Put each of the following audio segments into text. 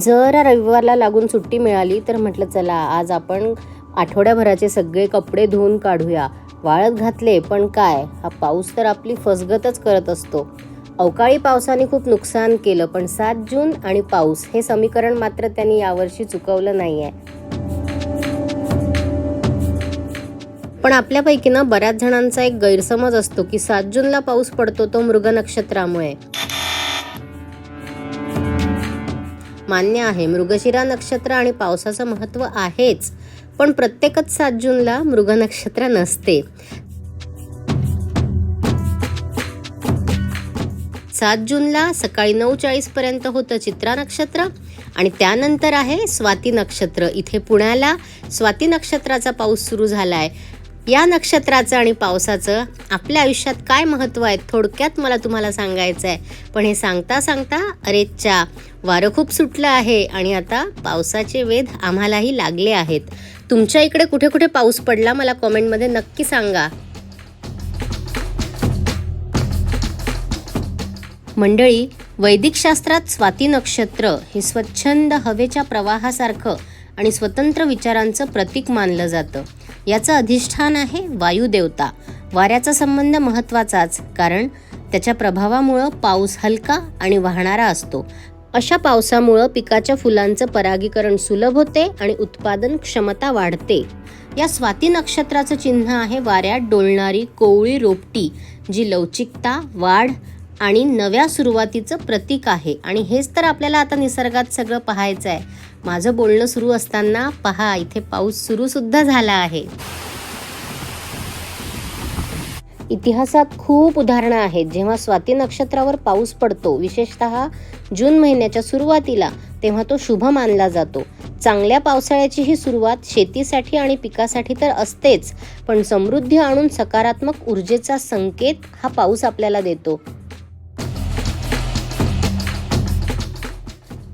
जर रविवारला लागून सुट्टी मिळाली तर म्हटलं चला आज आपण आठवड्याभराचे सगळे कपडे धुवून काढूया. वाळत घातले पण काय? हा पाऊस तर आपली फसगतच करत असतो. अवकाळी पावसाने खूप नुकसान केलं पण सात जून आणि पाऊस हे समीकरण मात्र त्यांनी यावर्षी चुकवलं नाही आहे पण आपल्यापैकी ना बऱ्याच जणांचा एक गैरसमज असतो की सात जूनला पाऊस पडतो तो मृग नक्षत्रामुळे. मान्य आहे. मृगशिरा नक्षत्र आणि पावसाचं महत्त्व आहेच पण प्रत्येकच सात जूनला मृग नक्षत्र नसते. सात जूनला सकाळी नऊ चाळीस पर्यंत होतं चित्रा नक्षत्र आणि त्यानंतर आहे स्वाती नक्षत्र. इथे पुण्याला स्वाती नक्षत्राचा पाऊस सुरू झाला आहे या नक्षत्राचं आणि पावसाचं आपल्या आयुष्यात काय महत्त्व आहे? थोडक्यात मला तुम्हाला सांगायचं आहे. पण हे सांगता सांगता अरेच्या वारं खूप सुटलं आहे आणि आता पावसाचे वेध आम्हालाही लागले आहेत. तुमच्या इकडे कुठे कुठे पाऊस पडला मला कॉमेंटमध्ये नक्की सांगा. मंडळी वैदिक शास्त्रात स्वाती नक्षत्र हे स्वच्छंद हवेच्या प्रवाहासारखं आणि स्वतंत्र विचारांचं प्रतीक मानलं जातं. याचं अधिष्ठान आहे वायुदेवता. वाऱ्याचा संबंध महत्त्वाचाच कारण त्याच्या प्रभावामुळं पाऊस हलका आणि वाहणारा असतो. अशा पावसामुळं पिकाच्या फुलांचं परागीकरण सुलभ होते आणि उत्पादन क्षमता वाढते. या स्वाती नक्षत्राचं चिन्ह आहे वाऱ्यात डोलणारी कोवळी रोपटी जी लवचिकता वाढ आणि नव्या सुरुवातीचं प्रतीक आहे. आणि हेच तर आपल्याला आता निसर्गात सगळं पाहायचं आहे. माझं बोलणं सुरू असताना पहा इथे पाऊस सुरूसुद्धा झाला आहे. इतिहासात खूप उदाहरणं आहेत. जेव्हा स्वाती नक्षत्रावर पाऊस पडतो विशेषतः जून महिन्याच्या सुरुवातीला तेव्हा तो शुभ मानला जातो. चांगल्या पावसाळ्याची ही सुरुवात शेतीसाठी आणि पिकासाठी तर असतेच पण समृद्धी आणून सकारात्मक ऊर्जेचा संकेत हा पाऊस आपल्याला देतो.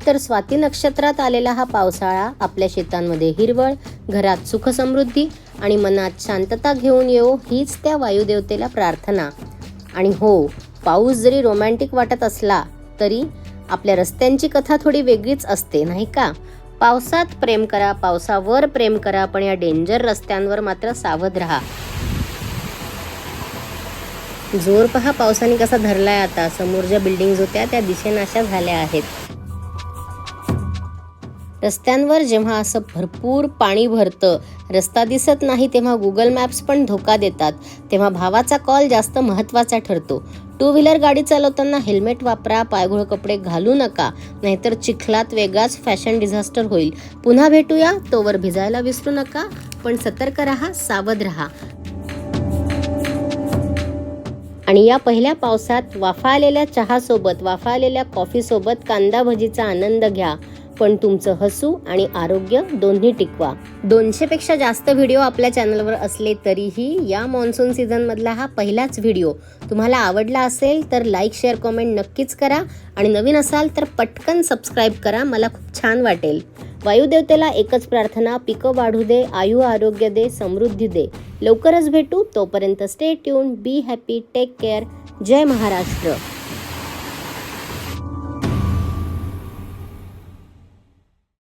तर स्वाती नक्षत्रात आलेला हा पावसाळा आपल्या शेतांमध्ये हिरवळ घरात सुखसमृद्धी आणि मनात शांतता घेऊन येऊ हीच त्या वायुदेवतेला प्रार्थना. आणि हो पाऊस जरी रोमॅन्टिक वाटत असला तरी आपल्या रस्त्यांची कथा थोडी वेगळीच असते नाही का? पावसात प्रेम करा पावसावर प्रेम करा पण या डेंजर रस्त्यांवर मात्र सावध राहा. जोर पहा पावसाने कसा धरलाय आता. समोर ज्या बिल्डिंग्स होत्या त्या दिशेनाशा झाल्या आहेत. रस्त्यांवर जेव्हा असं भरपूर पाणी भरतं रस्ता दिसत नाही तेव्हा गुगल मॅप्स पण धोका देतात. तेव्हा भावाचा कॉल जास्त महत्त्वाचा ठरतो. टू व्हीलर गाडी चालवताना हेल्मेट वापरा पायघोळ कपडे घालू नका नाहीतर चिखलात वेगळाच फॅशन डिझास्टर होईल. पुन्हा भेटूया तोवर भिजायला विसरू नका पण सतर्क राहा सावध राहा. आणि या पहिल्या पावसात वाफाळलेल्या चहासोबत वाफाळलेल्या कॉफीसोबत कांदा भजीचा आनंद घ्या. पण तुमचं हसू आणि आरोग्य दोन्ही टिकवा. दोनशे पेक्षा जास्त व्हिडिओ आपल्या चॅनलवर असले तरीही या मान्सून सीझन मधला हा पहिलाच व्हिडिओ. तुम्हाला आवडला असेल तर लाईक शेअर कॉमेंट नक्कीच करा आणि नवीन असाल तर पटकन सबस्क्राईब करा. मला खूप छान वाटेल. वायुदेवतेला एकच प्रार्थना पिकं वाढू दे आयु आरोग्य दे समृद्धी दे. लवकरच भेटू. तोपर्यंत stay tune be happy take care Jai Maharashtra.